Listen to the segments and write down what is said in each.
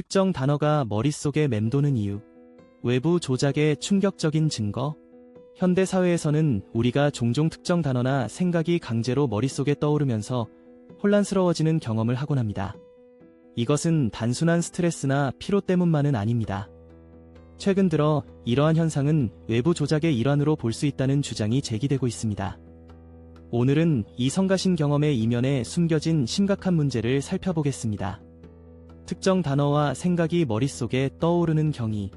특정 단어가 머릿속에 맴도는 이유. 외부 조작의 충격적인 증거. 현대 사회에서는 우리가 종종 특정 단어나 생각이 강제로 머릿속에 떠오르면서 혼란스러워지는 경험을 하곤 합니다. 이것은 단순한 스트레스나 피로 때문만은 아닙니다. 최근 들어 이러한 현상은 외부 조작의 일환으로 볼 수 있다는 주장이 제기되고 있습니다. 오늘은 이 성가신 경험의 이면에 숨겨진 심각한 문제를 살펴보겠습니다. 특정 단어와 생각이 머릿속에 떠오르는 경위.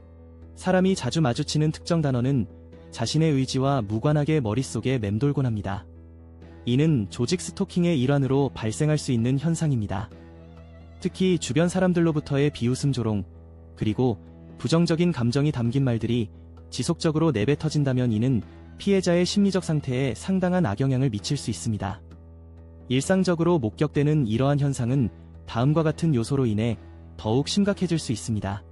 사람이 자주 마주치는 특정 단어는 자신의 의지와 무관하게 머릿속에 맴돌곤 합니다. 이는 조직 스토킹의 일환으로 발생할 수 있는 현상입니다. 특히 주변 사람들로부터의 비웃음 조롱, 그리고 부정적인 감정이 담긴 말들이 지속적으로 내뱉어진다면 이는 피해자의 심리적 상태에 상당한 악영향을 미칠 수 있습니다. 일상적으로 목격되는 이러한 현상은 다음과 같은 요소로 인해 더욱 심각해질 수 있습니다.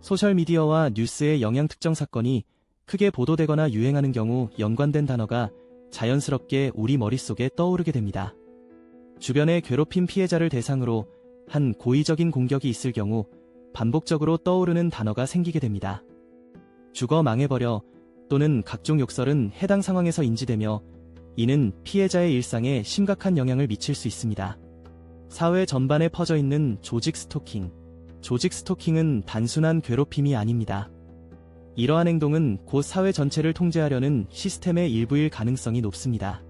소셜미디어와 뉴스의 영향 특정 사건이 크게 보도되거나 유행하는 경우 연관된 단어가 자연스럽게 우리 머릿속에 떠오르게 됩니다. 주변의 괴롭힘 피해자를 대상으로 한 고의적인 공격이 있을 경우 반복적으로 떠오르는 단어가 생기게 됩니다. 죽어 망해버려 또는 각종 욕설은 해당 상황에서 인지되며 이는 피해자의 일상에 심각한 영향을 미칠 수 있습니다. 사회 전반에 퍼져 있는 조직 스토킹. 조직 스토킹은 단순한 괴롭힘이 아닙니다. 이러한 행동은 곧 사회 전체를 통제하려는 시스템의 일부일 가능성이 높습니다.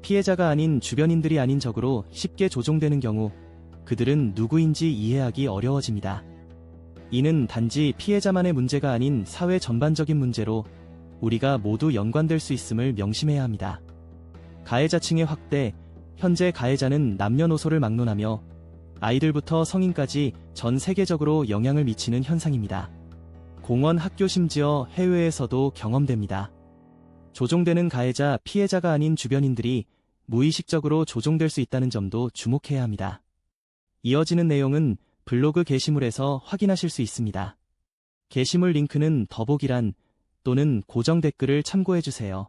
피해자가 아닌 주변인들이 아닌 적으로 쉽게 조종되는 경우 그들은 누구인지 이해하기 어려워집니다. 이는 단지 피해자만의 문제가 아닌 사회 전반적인 문제로 우리가 모두 연관될 수 있음을 명심해야 합니다. 가해자층의 확대, 현재 가해자는 남녀노소를 막론하며 아이들부터 성인까지 전 세계적으로 영향을 미치는 현상입니다. 공원, 학교 심지어 해외에서도 경험됩니다. 조종되는 가해자, 피해자가 아닌 주변인들이 무의식적으로 조종될 수 있다는 점도 주목해야 합니다. 이어지는 내용은 블로그 게시물에서 확인하실 수 있습니다. 게시물 링크는 더보기란 또는 고정 댓글을 참고해주세요.